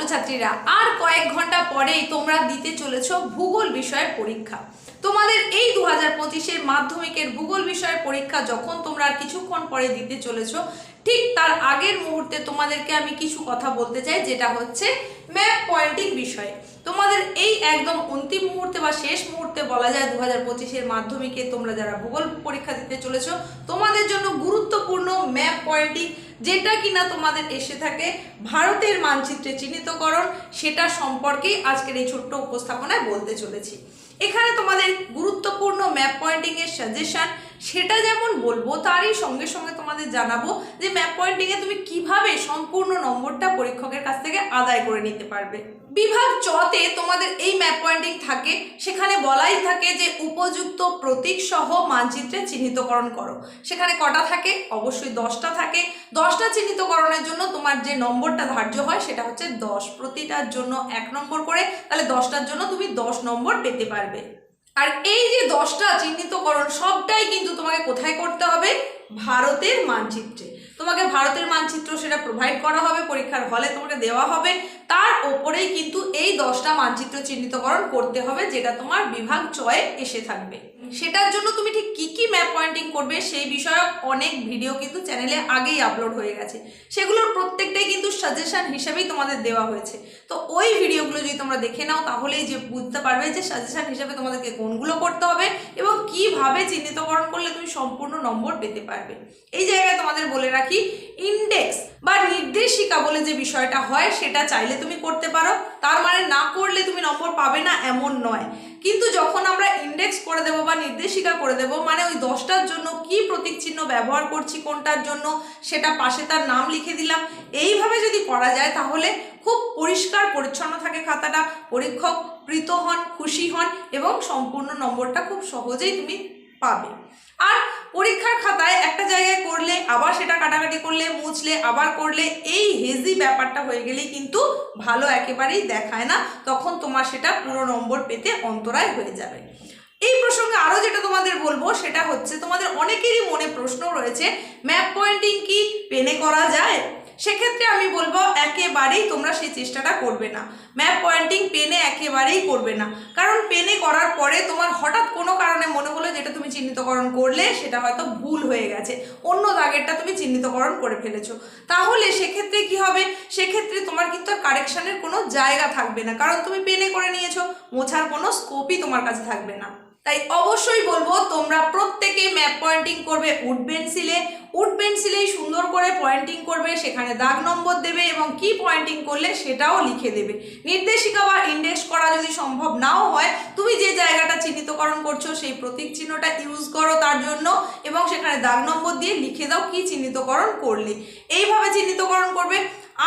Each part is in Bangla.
ছাত্রছাত্রীরা, আর কয়েক ঘণ্টা পরেই তোমরা দিতে চলেছ ভূগোল বিষয়ের পরীক্ষা। তোমাদের এই দু হাজার পঁচিশের মাধ্যমিকের ভূগোল বিষয়ের পরীক্ষা যখন তোমরা আর কিছুক্ষণ পরে দিতে চলেছ, ঠিক তার আগের মুহূর্তে তোমাদেরকে আমি কিছু কথা বলতে চাই, যেটা হচ্ছে ম্যাপ পয়েন্টিং বিষয়ে। তোমাদের এই একদম অন্তিম মুহূর্তে বা শেষ মুহূর্তে বলা যায় দু হাজার পঁচিশের মাধ্যমিকে তোমরা যারা ভূগোল পরীক্ষা দিতে চলেছো, তোমাদের জন্য গুরুত্বপূর্ণ ম্যাপ পয়েন্টিং যেটা কিনা তোমাদের এসে থাকে ভারতের মানচিত্রে চিহ্নিতকরণ, সেটা সম্পর্কেই আজকের এই ছোট্ট উপস্থাপনায় বলতে চলেছি। এখানে তোমাদের গুরুত্বপূর্ণ ম্যাপ পয়েন্টিংয়ের সাজেশন সেটা যেমন বলব, তারই সঙ্গে সঙ্গে তোমাদের জানাব যে ম্যাপ পয়েন্টিংয়ে তুমি কীভাবে সম্পূর্ণ নম্বরটা পরীক্ষকের আদায় করে নিতে পারবে। বিভাগ চতে তোমাদের এই ম্যাপ পয়েন্টিং থাকে। সেখানে বলাই থাকে যে উপযুক্ত প্রতীক সহ মানচিত্রে চিহ্নিতকরণ করো। সেখানে কটা থাকে? অবশ্যই দশটা থাকে। দশটা চিহ্নিতকরণের জন্য তোমার যে নম্বরটা ধার্য হয়, সেটা হচ্ছে দশ। প্রতিটার জন্য এক নম্বর করে, তাহলে দশটার জন্য তুমি দশ নম্বর পেতে পারবে। আর এই যে দশটা চিহ্নিতকরণ, সবটাই কিন্তু তোমাকে কোথায় করতে হবে? ভারতের মানচিত্রে। তোমাকে ভারতের মানচিত্র সেটা প্রোভাইড করা হবে, পরীক্ষার হলে তোমাকে দেওয়া হবে। তার ওপরেই কিন্তু এই দশটা মানচিত্র চিহ্নিতকরণ করতে হবে, যেটা তোমার বিভাগ চয়ে এসে থাকবে। সেটার জন্য তুমি ঠিক কি কি ম্যাপ পয়েন্টিং করবে সেই বিষয়ে অনেক ভিডিও কিন্তু চ্যানেলে আগেই আপলোড হয়ে গেছে। সেগুলোর প্রত্যেকটাই কিন্তু সাজেশান হিসেবেই তোমাদের দেওয়া হয়েছে। তো ওই ভিডিওগুলো যদি তোমরা দেখে নাও, তাহলেই যে বুঝতে পারবে যে সাজেশান হিসেবে তোমাদেরকে কোনগুলো করতে হবে এবং কীভাবে চিহ্নিতকরণ করলে তুমি সম্পূর্ণ নম্বর পেতে পারবে। এই জায়গায় তোমাদের বলে রাখি ইন্ডেক্স বা নির্দেশিকা বলে যে বিষয়টা হয়, সেটা চাইলে তুমি করতে পারো। তার মানে না করলে তুমি পাবে না এমন নয়। কিন্তু যখন আমরা ইন্ডেক্স করে দেবো বা নির্দেশিকা করে দেবো মানে ওই দশটার জন্য কি প্রতীক চিহ্ন ব্যবহার করছি, কোনটার জন্য সেটা পাশে তার নাম লিখে দিলাম, এইভাবে যদি করা যায় তাহলে খুব পরিষ্কার পরিচ্ছন্ন থাকে খাতাটা, পরীক্ষক প্রীত হন, খুশি হন এবং সম্পূর্ণ নম্বরটা খুব সহজেই তুমি পাবে। আর পরীক্ষার খাতায় একটা জায়গায় করলে, আবার সেটা কাটাকাটি করলে, মুছলে, আবার করলে, এই হেজি ব্যাপারটা হয়ে গেলেই কিন্তু ভালো একেবারেই দেখায় না। তখন তোমার সেটা পুরো নম্বর পেতে অন্তরায় হয়ে যাবে। এই প্রসঙ্গে আরও যেটা তোমাদের বলব, সেটা হচ্ছে তোমাদের অনেকেরই মনে প্রশ্ন রয়েছে, ম্যাপ পয়েন্টিং কি? পেনে করা যায়? সেক্ষেত্রে আমি বলব একেবারেই তোমরা সেই চেষ্টাটা করবে না। ম্যাপ পয়েন্টিং পেনে একেবারেই করবে না। কারণ পেনে করার পরে তোমার হঠাৎ কোনো কারণে মনে হলো যেটা তুমি চিহ্নিতকরণ করলে, সেটা হয়তো ভুল হয়ে গেছে। অন্য দাগেরটা তুমি চিহ্নিতকরণ করে ফেলেছো। তাহলে সেক্ষেত্রে কি হবে? সেক্ষেত্রে তোমার কিন্তু আর কারেকশনের কোনো জায়গা থাকবে না। কারণ তুমি পেনে করে নিয়েছো, মোছার কোনো স্কোপই তোমার কাছে থাকবে না। তাই অবশ্যই বলব, তোমরা প্রত্যেকে ম্যাপ পয়েন্টিং করবে, উড পেন্সিলে। উড পেন্সিলেই সুন্দর করে পয়েন্টিং করবে, সেখানে দাগ নম্বর দেবে এবং কি পয়েন্টিং করলে সেটাও লিখে দেবে। নির্দেশিকা বা ইন্ডেক্স করা যদি সম্ভব নাও হয়, তুমি যে জায়গাটা চিহ্নিতকরণ করছ, সেই প্রতীক চিহ্নটা ইউজ করো তার জন্য এবং সেখানে দাগ নম্বর দিয়ে লিখে দাও কি চিহ্নিতকরণ করলে। এইভাবে চিহ্নিতকরণ করবে।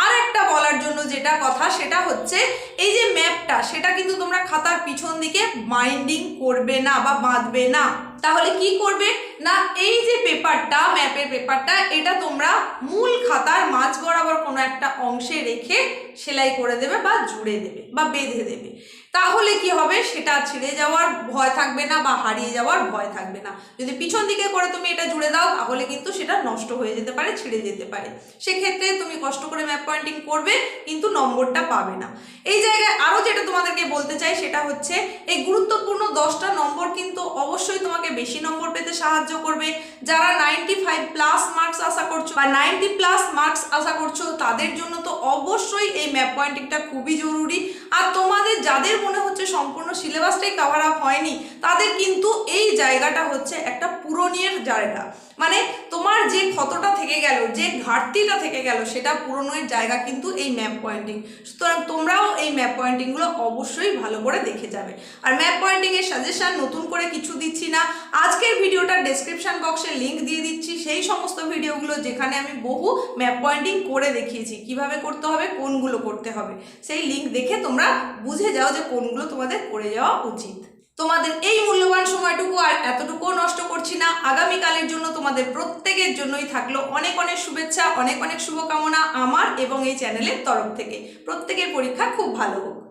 আর একটা বলার জন্য যেটা কথা, সেটা হচ্ছে, এই যে ম্যাপটা সেটা কিন্তু তোমরা খাতার পিছন দিকে বাইন্ডিং করবে না বা বাঁধবে না। তাহলে কি করবে? না, এই যে পেপারটা, ম্যাপের পেপারটা, এটা তোমরা মূল খাতার মাঝ বরাবর কোনো একটা অংশে রেখে সেলাই করে দেবে বা জুড়ে দেবে বা বেঁধে দেবে। তাহলে কি হবে? সেটা ছিঁড়ে যাওয়ার ভয় থাকবে না বা হারিয়ে যাওয়ার ভয় থাকবে না। যদি পিছন দিকে করে তুমি এটা জুড়ে দাও, তাহলে কিন্তু সেটা নষ্ট হয়ে যেতে পারে, ছিঁড়ে যেতে পারে। সেক্ষেত্রে তুমি কষ্ট করে ম্যাপ পয়েন্টিং করবে, কিন্তু নম্বরটা পাবে না। এই জায়গায় আরও যেটা তোমাদেরকে বলতে চাই, সেটা হচ্ছে, এই গুরুত্বপূর্ণ দশটা নম্বর কিন্তু অবশ্যই তোমাকে বেশি নম্বর পেতে সাহায্য করবে। যারা নাইনটি ফাইভ প্লাস মার্কস আশা করছ বা নাইনটি প্লাস মার্কস আশা করছ, তাদের জন্য তো অবশ্যই এই ম্যাপ পয়েন্টিংটা খুবই জরুরি। আর তোমাদের যাদের মনে হচ্ছে সম্পূর্ণ সিলেবাসটাই কভার আপ হয়নি, তাদের কিন্তু এই জায়গাটা হচ্ছে একটা পূরণীয় জায়গা। মানে তোমার যে ক্ষতটা থেকে গেল, যে ঘাটতিটা থেকে গেল, সেটা পূরণের জায়গা কিন্তু এই ম্যাপ পয়েন্টিং সুতরাং তোমরাও এই ম্যাপ পয়েন্টিংগুলো অবশ্যই ভালো করে দেখে যাবে। আর ম্যাপ পয়েন্টিংয়ের সাজেশন নতুন করে কিছু দিচ্ছি না। আজকের ভিডিওটার ডেসক্রিপশন বক্সে লিঙ্ক দিয়ে দিচ্ছি। সেই সমস্ত ভিডিওগুলো যেখানে আমি বহু ম্যাপ পয়েন্টিং করে দেখিয়েছি। কীভাবে করতে হবে, কোনগুলো করতে হবে, সেই লিঙ্ক দেখে তোমরা বুঝে যাও যে কোনগুলো তোমাদের করে যাওয়া উচিত। তোমাদের এই মূল্যবান সময়টুকু আর এতটুকুও নষ্ট করছি না। আগামীকালের জন্য তোমাদের প্রত্যেকের জন্যই থাকল অনেক অনেক শুভেচ্ছা, অনেক অনেক শুভকামনা আমার এবং এই চ্যানেলের তরফ থেকে। প্রত্যেকের পরীক্ষা খুব ভালো হোক।